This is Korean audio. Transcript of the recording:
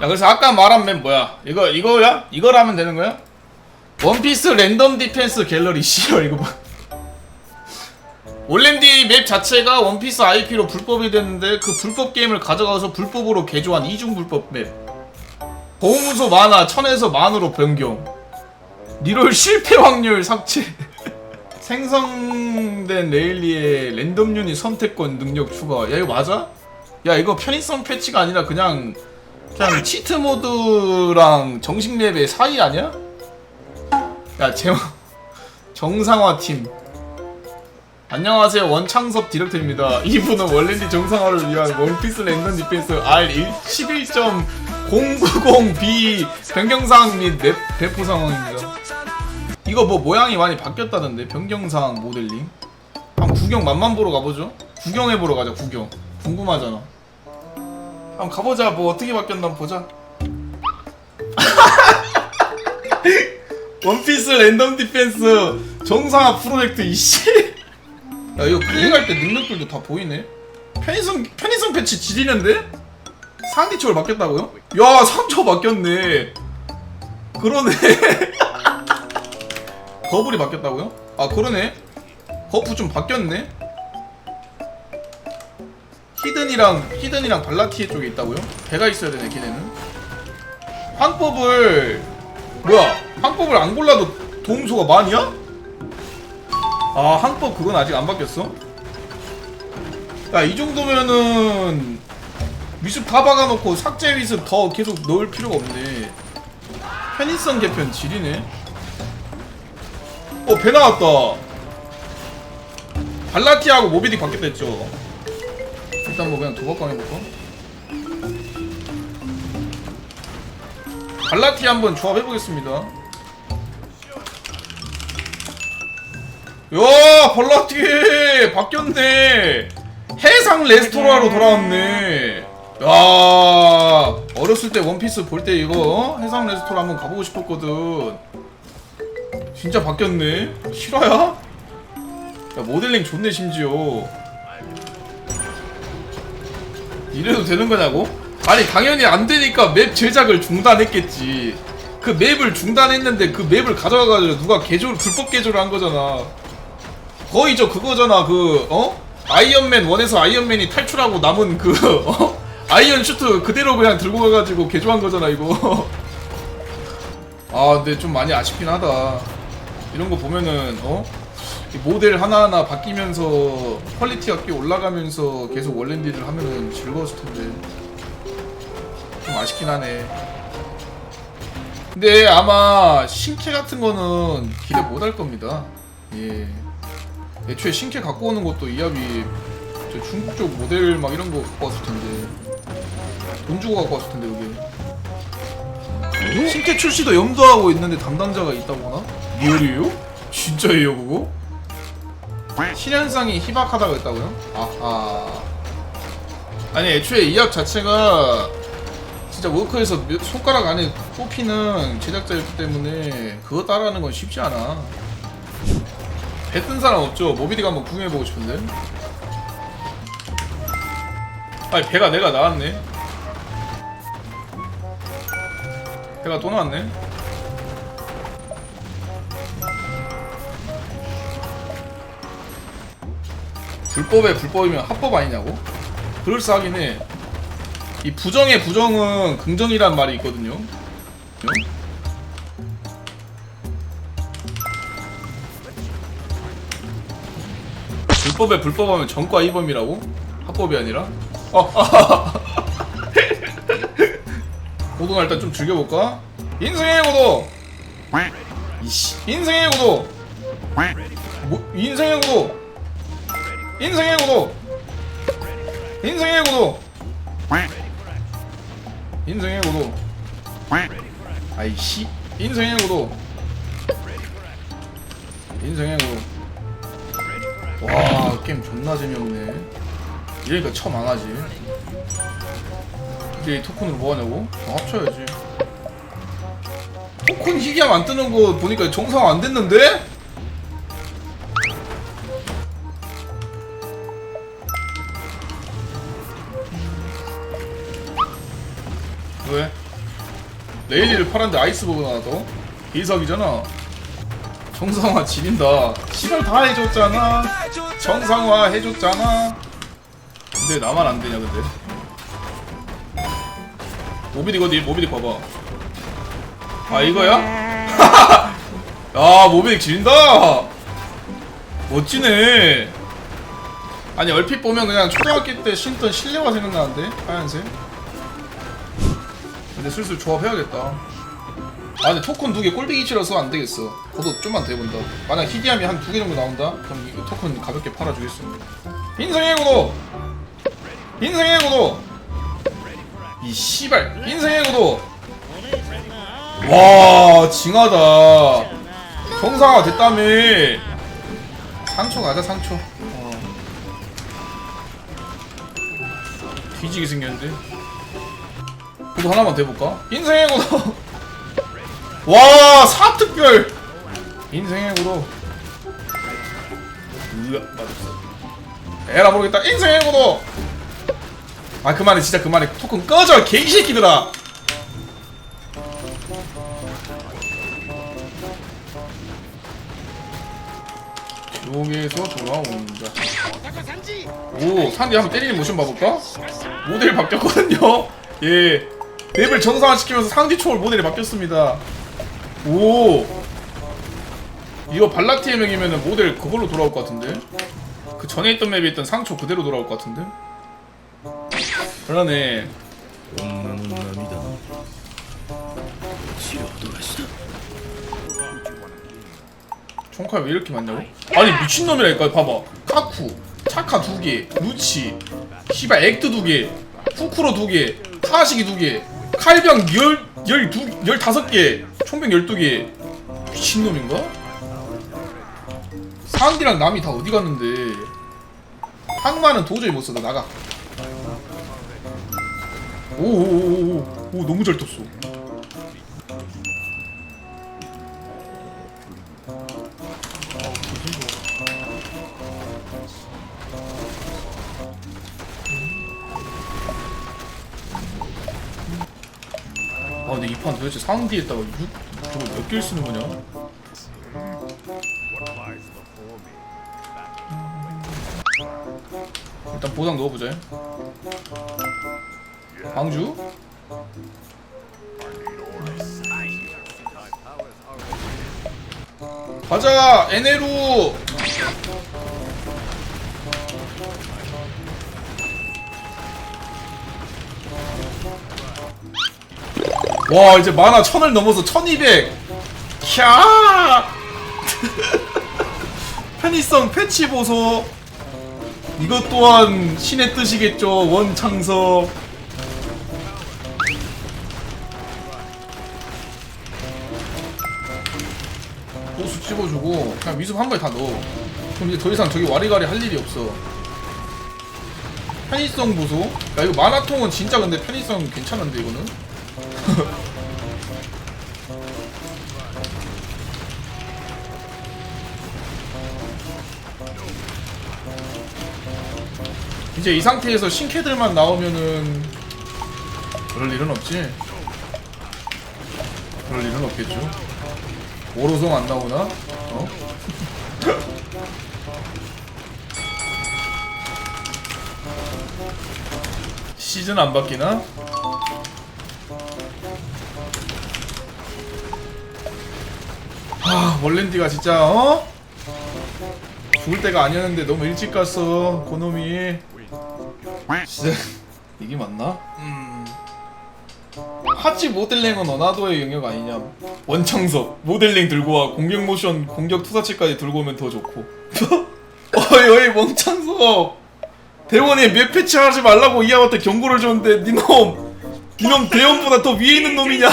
야 그래서 아까 말한 맵 뭐야? 이거 이거야? 이거라면 되는 거야? 원피스 랜덤 디펜스 갤러리 씨발 이거 봐. 올랜디 맵 자체가 원피스 IP로 불법이 됐는데 그 불법 게임을 가져가서 불법으로 개조한 이중 불법 맵. 보호문소 만화 천에서 만으로 변경. 리롤 실패 확률 삭제. 생성된 레일리의 랜덤 유닛 선택권 능력 추가. 야 이거 맞아? 야 이거 편의성 패치가 아니라 그냥 그냥 치트 모드랑 정식 맵의 사이 아니야? 야 제목 정상화 팀. 안녕하세요 원창섭 디렉터입니다. 이분은 원래디 정상화를 위한 원피스 랜덤 디펜스 R 11.090B 변경사항 및 맵 배포 상황입니다. 이거 뭐 모양이 많이 바뀌었다던데 변경사항 모델링. 한번 구경 맛만 보러 가보죠. 구경해 보러 가자 구경. 궁금하잖아. 한번 가보자. 뭐 어떻게 바뀌었나 한번 보자. 원피스 랜덤 디펜스 정상화 프로젝트 이씨. 야 이거 클릭할 때 능력들도 다 보이네. 편의성 편의성 패치 지리는데? 상대초를 바뀌었다고요? 야 상처 바뀌었네. 그러네. 거불이 바뀌었다고요? 아 그러네. 버프 좀 바뀌었네. 히든이랑 히든이랑 발라티에 쪽에 있다고요? 배가 있어야 되네 걔네는. 황법을 뭐야? 황법을 안 골라도 도움소가 많이야? 아 항법 그건 아직 안 바뀌었어? 야 이 정도면은 위습 다 박아놓고 삭제 위습 더 계속 넣을 필요가 없네 편의성 개편 지리네 어 배 나왔다 발라티하고 모비딕 바뀌었다 했죠 일단 뭐 그냥 도박광 해볼까? 발라티 한번 조합해보겠습니다. 야 발라티! 바뀌었네. 해상 레스토랑으로 돌아왔네. 야 어렸을 때 원피스 볼 때 이거 해상 레스토랑 한번 가보고 싶었거든. 진짜 바뀌었네. 실화야? 야 모델링 좋네 심지어 이래도 되는 거냐고? 아니 당연히 안 되니까 맵 제작을 중단했겠지 그 맵을 중단했는데 그 맵을 가져가가지고 누가 개조 불법 개조를 한 거잖아 거의 저 그거잖아 그 어? 아이언맨 원에서 아이언맨이 탈출하고 남은 그 어? 아이언 슈트 그대로 그냥 들고 가가지고 개조한 거잖아 이거 아 근데 좀 많이 아쉽긴 하다 이런 거 보면은 어? 이 모델 하나하나 바뀌면서 퀄리티가 꽤 올라가면서 계속 원랜디를 하면은 즐거웠을 텐데 좀 아쉽긴 하네 근데 아마 신캐 같은 거는 기대 못 할 겁니다 예 애초에 신캐 갖고 오는 것도 이합이 저 중국 쪽 모델 막 이런 거 갖고 왔을 텐데 돈 주고 갖고 왔을 텐데 그게 신캐 출시도 염두하고 있는데 담당자가 있다고 하나? 리얼이에요? 진짜예요 그거? 신현상이 희박하다고 했다고요? 아하. 아니 애초에 이 약 자체가 진짜 워크에서 몇- 손가락 안에 뽑히는 제작자였기 때문에 그거 따라하는 건 쉽지 않아. 배뜬 사람 없죠? 모비디가 한번 구경해보고 싶은데? 아니 배가 내가 나왔네. 배가 또 나왔네 불법에 불법이면 합법 아니냐고? 그럴싸하긴 해 이 부정의 부정은 긍정이란 말이 있거든요 응? 불법에 불법하면 전과 이범이라고? 합법이 아니라? 어, 아, 고도나 일단 좀 즐겨볼까? 인생의 고도! 이씨, 인생의 고도! 뭐, 인생의 고도! 인생의 고도! 인생의 고도! 인생의 고도! 아이씨, 인생의 고도! 인생의 고도! 와 게임 존나 재미없네 이러니까 처 망하지 이제 이 토큰으로 뭐하냐고? 어, 합쳐야지 토큰 희귀함 안 뜨는 거 보니까 정상 안 됐는데? 왜? 레일리를 팔았는데 아이스버그 나와서 일석이잖아. 정상화 지린다. 시발 다 해줬잖아. 정상화 해줬잖아. 근데 나만 안 되냐 근데? 모비딕 어디 모비딕 봐봐. 아 이거야? 야 모비딕 지린다! 멋지네. 아니 얼핏 보면 그냥 초등학교 때 신던 실내화 생각나는데? 하얀색 근데 슬슬 조합해야겠다. 아 근데 토큰 두 개 꼴비기 치러서 안 되겠어. 저도 좀만 더 해본다. 만약 히디암이 한 두 개 정도 나온다? 그럼 이 토큰 가볍게 팔아주겠습니다. 인생의 구도! 인생의 구도! 이 씨발 인생의 구도! 와 징하다. 정상화 됐다며. 상초 가자 상초. 어. 뒤지게 생겼는데 구도 하나만 대볼까? 인생의 구도 와 사특별. 인생의 구도 으아 맞았어. 에라 모르겠다. 인생의 구도 아 그만해 진짜 그만해. 토큰 꺼져 개이새끼들아. 지옥에서 돌아온다. 오 산디 한번 때리는 모션 봐볼까? 모델 바뀌었거든요? 예 맵을 정상화시키면서 상대 초월 모델이 바뀌었습니다. 오. 이거 발라티의 명이면 모델 그걸로 돌아올 것 같은데? 그 전에 있던 맵에 있던 상초 그대로 돌아올 것 같은데? 그러네. 총칼 왜 이렇게 많냐고? 아니 미친놈이라니까 봐봐. 카쿠 차카 두개 루치 시발 액트 두개 후쿠로 두개 카시기 두개. 칼병 열, 열두, 열다섯 개. 총병 열두 개. 미친놈인가? 상디랑 남이 다 어디 갔는데? 항마는 도저히 못 써다 나가. 오오오오. 오 너무 잘 떴어 근데 이 판 도대체 상디에다가 유, 저거 몇 개를 쓰는 거냐? 일단 보상 넣어보자. 광주? 가자! 에네 와 이제 만화 천을 넘어서 1200 캬! 편의성 패치 보소. 이것 또한 신의 뜻이겠죠 원창섭 보수 찍어주고 그냥 미습 한 번에 다 넣어. 그럼 이제 더 이상 저기 와리가리 할 일이 없어. 편의성 보소. 야 이거 만화통은 진짜 근데 편의성 괜찮은데 이거는 이제 이 상태에서 신캐들만 나오면은 그럴 일은 없지. 그럴 일은 없겠죠. 오로송 안 나오나? 어? 시즌 안 바뀌나? 아, 월랜디가 진짜 어? 죽을 때가 아니었는데 너무 일찍 갔어, 고놈이. 진짜 이게 맞나? 음. 하치 모델링은 어나도의 영역 아니냐? 원창섭 모델링 들고 와 공격 모션 공격 투사치까지 들고 오면 더 좋고. 어이 어이 원창섭 대원에 몇 패치 하지 말라고 이하한테 경고를 줬는데 니놈 니놈 대원보다 더 위에 있는 놈이냐?